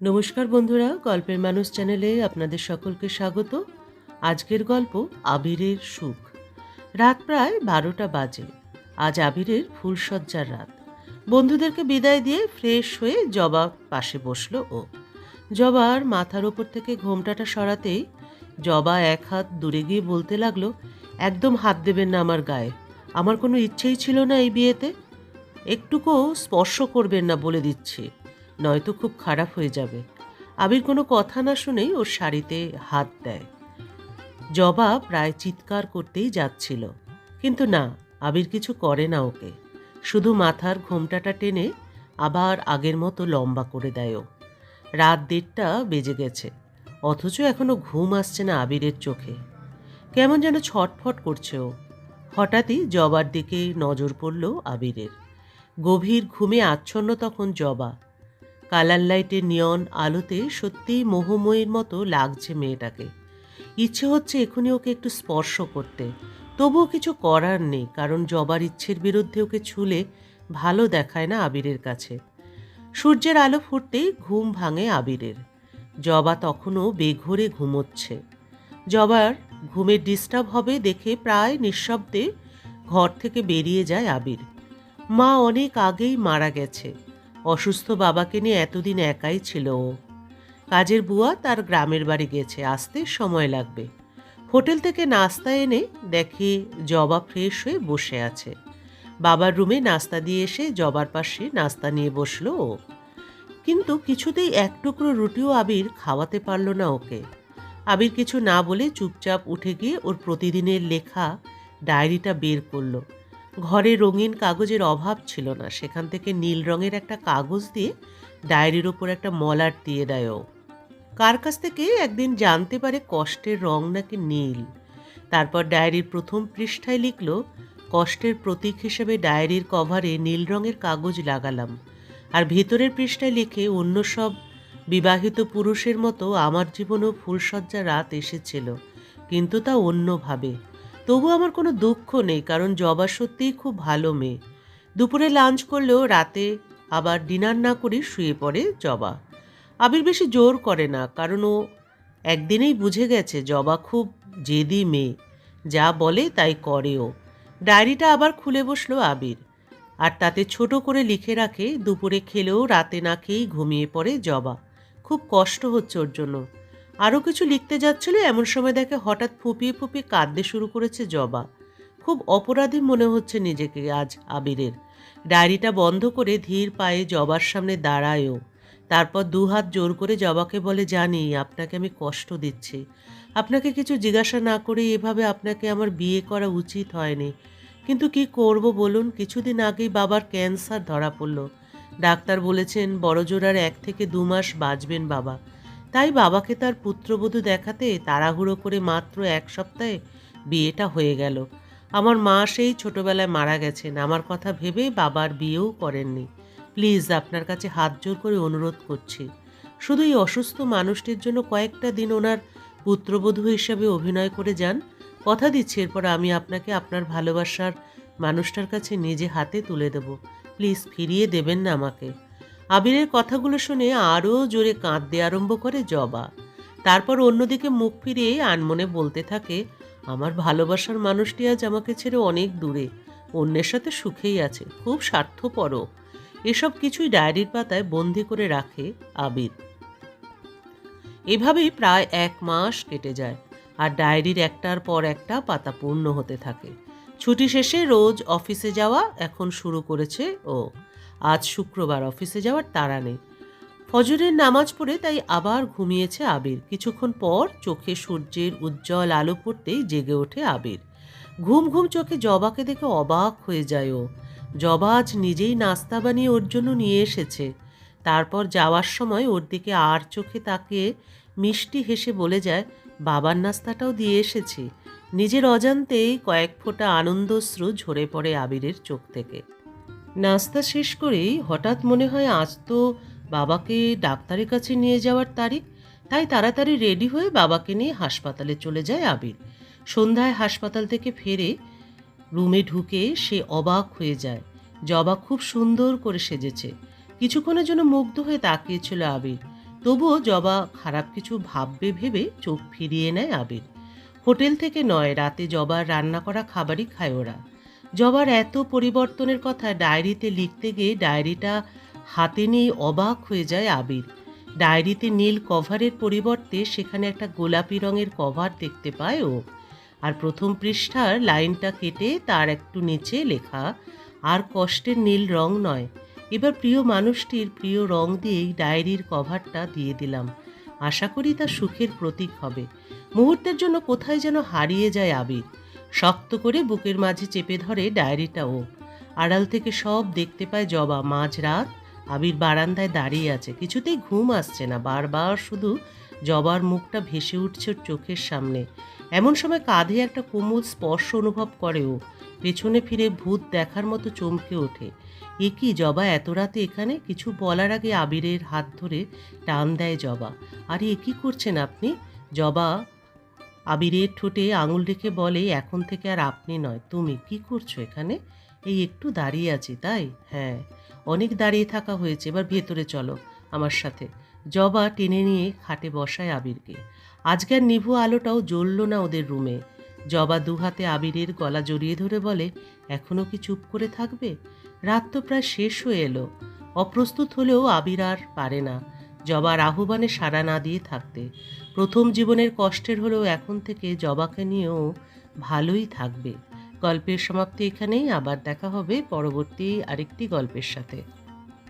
নমস্কার বন্ধুরা, গল্পের মানুষ চ্যানেলে আপনাদের সকলকে স্বাগত। আজকের গল্প আবিরের সুখ। রাত প্রায় বারোটা বাজে। আজ আবিরের ফুলসজ্জার রাত। বন্ধুদেরকে বিদায় দিয়ে ফ্রেশ হয়ে জবা পাশে বসল ও। জবার মাথার ওপর থেকে ঘোমটাটা সরাতেই জবা এক হাত দূরে গিয়ে বলতে লাগল, একদম হাত দেবেন না আমার গায়ে। আমার কোনো ইচ্ছেই ছিল না এই বিয়েতে। একটুকুও স্পর্শ করবেন না বলে দিচ্ছি। নয়তো খুব খারাপ হয়ে যাবে। আবির কোনো কথা না শুনেই ওর শাড়িতে হাত দেয়। জবা প্রায় চিৎকার করতেই যাচ্ছিল। কিন্তু না, আবির কিছু করে না ওকে। শুধু মাথার ঘোমটাটা টেনে আবার আগের মতো লম্বা করে দেয় রাত দেড়টা বেজে গেছে। অথচ এখনও ঘুম আসছে না আবিরের চোখে। কেমন যেন ছটফট করছে ও। হঠাৎই জবার দিকে নজর পড়ল আবিরের। গভীর ঘুমে আচ্ছন্ন তখন জবা। কালার লাইটের নিয়ন আলোতে সত্যিই মোহময়ীর মতো লাগছে মেয়েটাকে। ইচ্ছে হচ্ছে এখনই ওকে একটু স্পর্শ করতে। তবুও কিছু করার নেই, কারণ জবার ইচ্ছের বিরুদ্ধে ওকে ছুলে ভালো দেখায় না আবিরের কাছে। সূর্যের আলো ফুটতেই ঘুম ভাঙে আবিরের। জবা তখনও বেঘরে ঘুমোচ্ছে। জবার ঘুমের ডিস্টার্ব হবে দেখে প্রায় নিঃশব্দে ঘর থেকে বেরিয়ে যায় আবির। মা অনেক আগেই মারা গেছে। অসুস্থ বাবাকে নিয়ে এতদিন একাই ছিল ও। কাজের বুয়া তার গ্রামের বাড়ি গেছে, আসতে সময় লাগবে। হোটেল থেকে নাস্তা এনে দেখে জবা ফ্রেশ হয়ে বসে আছে। বাবার রুমে নাস্তা দিয়ে এসে জবার পাশে নাস্তা নিয়ে বসল ও। কিন্তু কিছুতেই এক টুকরো রুটিও আবির খাওয়াতে পারল না ওকে। আবির কিছু না বলে চুপচাপ উঠে গিয়ে ওর প্রতিদিনের লেখা ডায়েরিটা বের করল। ঘরে রঙিন কাগজের অভাব ছিল না। সেখান থেকে নীল রঙের একটা কাগজ দিয়ে ডায়েরির ওপর একটা মলার দিয়ে দেয় ও। কার কাছ থেকে একদিন জানতে পারে কষ্টের রং নাকি নীল? তারপর ডায়েরির প্রথম পৃষ্ঠায় লিখল, কষ্টের প্রতীক হিসেবে ডায়েরির কভারে নীল রঙের কাগজ লাগালাম। আর ভেতরের পৃষ্ঠায় লিখে অন্য সব বিবাহিত পুরুষের মতো আমার জীবনেও ফুলসজ্জা রাত এসেছিল, কিন্তু তা অন্যভাবে। তবু আমার কোনো দুঃখ নেই, কারণ জবা সত্যিই খুব ভালো মেয়ে। দুপুরে লাঞ্চ করলেও রাতে আবার ডিনার না করে শুয়ে পড়ে জবা। আবির বেশি জোর করে না, কারণ ও একদিনেই বুঝে গেছে জবা খুব জেদি মেয়ে। যা বলে তাই করেও ডায়েরিটা আবার খুলে বসল আবির। আর তাতে ছোট করে লিখে রাখে, দুপুরে খেলেও রাতে না খেয়েই ঘুমিয়ে পড়ে জবা। খুব কষ্ট হচ্ছে ওর জন্য। আরও কিছু লিখতে যাচ্ছিল, এমন সময় দেখে হঠাৎ ফুপিয়ে ফুপিয়ে কাঁদতে শুরু করেছে জবা। খুব অপরাধী মনে হচ্ছে নিজেকে আজ আবিরের। ডায়েরিটা বন্ধ করে ধীর পায়ে জবার সামনে দাঁড়ায়ও। তারপর দু হাত জোর করে জবাকে বলে, জানি, আপনাকে আমি কষ্ট দিচ্ছি। আপনাকে কিছু জিজ্ঞাসা না করে এভাবে আপনাকে আমার বিয়ে করা উচিত হয়নি। কিন্তু কি করব বলুন? কিছুদিন আগেই বাবার ক্যান্সার ধরা পড়ল। ডাক্তার বলেছেন, বড়জোড়ার এক থেকে দু মাস বাঁচবেন বাবা। তাই বাবাকে তার পুত্রবধূ দেখাতে তাড়াহুড়ো করে মাত্র এক সপ্তাহে বিয়েটা হয়ে গেল। আমার মা সেই ছোটবেলায় মারা গেছেন। আমার কথা ভেবে বাবার বিয়েও করেননি। প্লিজ, আপনার কাছে হাত জোর করে অনুরোধ করছি। শুধু এই অসুস্থ মানুষটির জন্য কয়েকটা দিন ওনার পুত্রবধূ হিসাবে অভিনয় করে যান। কথা দিচ্ছি, এরপর আমি আপনাকে আপনার ভালোবাসার মানুষটার কাছে নিজে হাতে তুলে দেব। প্লিজ, ফিরিয়ে দেবেন না আমাকে। আবিরের কথাগুলো শুনে আরও জোরে কাঁদতে আরম্ভ করে জবা। তারপর অন্যদিকে মুখ ফিরিয়ে আনমনে বলতে থাকে, আমার ভালোবাসার মানুষটি আজ আমাকে ছেড়ে অনেক দূরে, অন্যের সাথে সুখেই আছে, খুব স্বার্থপরও এসব কিছুই ডায়েরির পাতায় বন্দি করে রাখে আবির। এভাবেই প্রায় এক মাস কেটে যায় আর ডায়েরির একটার পর একটা পাতা পূর্ণ হতে থাকে। ছুটি শেষে রোজ অফিসে যাওয়া এখন শুরু করেছে ও। আজ শুক্রবার অফিসে যাওয়ার তাড়া নেই। ফজরের নামাজ পড়ে তাই আবার ঘুমিয়েছে আবির। কিছুক্ষণ পর চোখে সূর্যের উজ্জ্বল আলো পড়তেই জেগে ওঠে আবির। ঘুম ঘুম চোখে জবাকে দেখে অবাক হয়ে যায় ও। জবা আজ নিজেই নাস্তা বানিয়ে ওর জন্য নিয়ে এসেছে। তারপর যাওয়ার সময় ওর দিকে আর চোখে তাকিয়ে মিষ্টি হেসে বলে যায়, বাবার নাস্তাটাও দিয়ে এসেছি। নিজের অজান্তেই কয়েক ফোঁটা আনন্দশ্রু ঝরে পড়ে আবিরের চোখ থেকে। নাস্তা শেষ করেই হঠাৎ মনে হয় আজ তো বাবাকে ডাক্তারের কাছে নিয়ে যাওয়ার তারিখ, তাই তাড়াতাড়ি রেডি হয়ে বাবাকে নিয়ে হাসপাতালে চলে যায় আবির। সন্ধ্যায় হাসপাতাল থেকে ফেরে রুমে ঢুকে সে অবাক হয়ে যায়। জবা খুব সুন্দর করে সেজেছে। কিছুক্ষণের জন্য মুগ্ধ হয়ে তাকিয়েছিল আবির। তবুও জবা খারাপ কিছু ভাববে ভেবে চোখ ফিরিয়ে নেয় আবির। হোটেল থেকে নয়, রাতে জবার রান্না করা খাবারই খায় ওরা। জবার এত পরিবর্তনের কথা ডায়েরিতে লিখতে গিয়ে ডায়েরিটা হাতে নিয়ে অবাক হয়ে যায় আবির। ডায়েরিতে নীল কভারের পরিবর্তে সেখানে একটা গোলাপি রঙের কভার দেখতে পায় ও। আর প্রথম পৃষ্ঠার লাইনটা কেটে তার একটু নিচে লেখা, আর কষ্টের নীল রং নয়। এবার প্রিয় মানুষটির প্রিয় রং দিয়েই ডায়েরির কভারটা দিয়ে দিলাম। আশা করি তা সুখের প্রতীক হবে। মুহূর্তের জন্য কোথায় যেন হারিয়ে যায় আবির। শক্ত করে বুকের মাঝে চেপে ধরে ডায়েরিটা ও। আড়াল থেকে সব দেখতে পায় জবা, মাঝরাত, আবির বারান্দায় দাঁড়িয়ে আছে। কিছুতেই ঘুম আসছে না, বারবার শুধু জবার মুখটা ভেসে উঠছে চোখের সামনে। এমন সময় কাঁধে একটা কোমল স্পর্শ অনুভব করে ও। পেছনে ফিরে ভূত দেখার মতো চমকে ওঠে। এ কি জবা, এত রাতে এখানে? কিছু বলার আগে আবিরের হাত ধরে টান দেয় জবা। আরে এ কি করছেন আপনি? জবা আবিরের ঠোঁটে আঙুল রেখে বলে, এখন থেকে আর আপনি নয়, তুমি কি করছ এখানে? এই একটু দাঁড়িয়ে আছি, তাই? হ্যাঁ অনেক দাঁড়িয়ে থাকা হয়েছে, এবার ভেতরে চলো আমার সাথে। জবা টেনে নিয়ে খাটে বসায় আবিরকে। আজকের নিভু আলোটাও জ্বলল না ওদের রুমে। জবা দুহাতে আবিরের গলা জড়িয়ে ধরে বলে এখনও কি চুপ করে থাকবে? রাত তো প্রায় শেষ হয়ে এলো। অপ্রস্তুত হলেও আবির আর পারে না। জবার আহ্বানে সাড়া না দিয়ে থাকতে। প্রথম জীবনের কষ্টের হলেও এখন থেকে জবাকে নিয়েও ভালোই থাকবে। গল্পের সমাপ্তি এখানেই, আবার দেখা হবে পরবর্তী আরেকটি গল্পের সাথে।